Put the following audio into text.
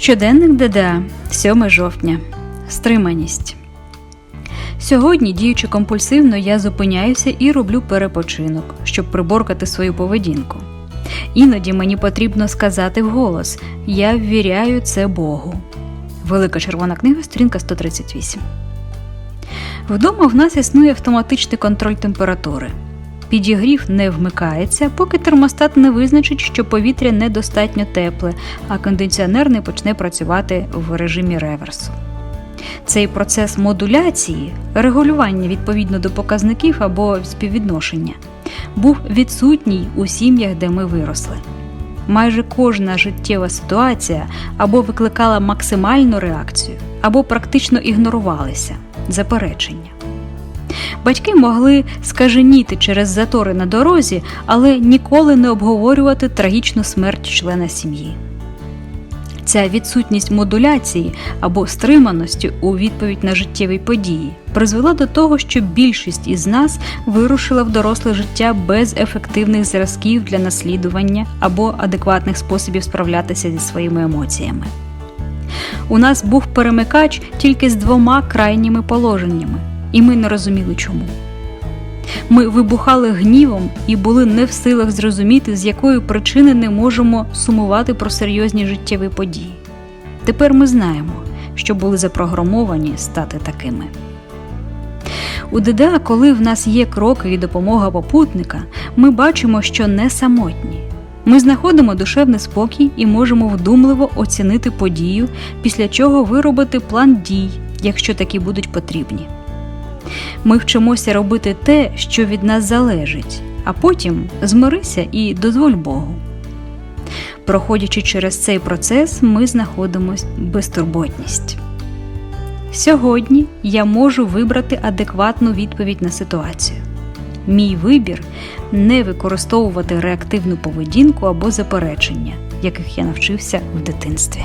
Щоденник ДДА, 7 жовтня. Стриманість. Сьогодні, діючи компульсивно, я зупиняюся і роблю перепочинок, щоб приборкати свою поведінку. Іноді мені потрібно сказати вголос: Я ввіряю це Богу. Велика червона книга, сторінка 138. Вдома в нас існує автоматичний контроль температури. Підігрів не вмикається, поки термостат не визначить, що повітря недостатньо тепле, а кондиціонер не почне працювати в режимі реверсу. Цей процес модуляції, регулювання відповідно до показників або співвідношення, був відсутній у сім'ях, де ми виросли. Майже кожна життєва ситуація або викликала максимальну реакцію, або практично ігнорувалися заперечення. Батьки могли скаженіти через затори на дорозі, але ніколи не обговорювати трагічну смерть члена сім'ї. Ця відсутність модуляції або стриманості у відповідь на життєві події призвела до того, що більшість із нас вирушила в доросле життя без ефективних зразків для наслідування або адекватних способів справлятися зі своїми емоціями. У нас був перемикач тільки з двома крайніми положеннями, і ми не розуміли чому. Ми вибухали гнівом і були не в силах зрозуміти, з якої причини не можемо сумувати про серйозні життєві події. Тепер ми знаємо, що були запрограмовані стати такими. У ДДА, коли в нас є кроки і допомога попутника, ми бачимо, що не самотні. Ми знаходимо душевний спокій і можемо вдумливо оцінити подію, після чого виробити план дій, якщо такі будуть потрібні. Ми вчимося робити те, що від нас залежить, а потім змирися і дозволь Богу. Проходячи через цей процес, ми знаходимо безтурботність. Сьогодні я можу вибрати адекватну відповідь на ситуацію. Мій вибір не використовувати реактивну поведінку або заперечення, яких я навчився в дитинстві.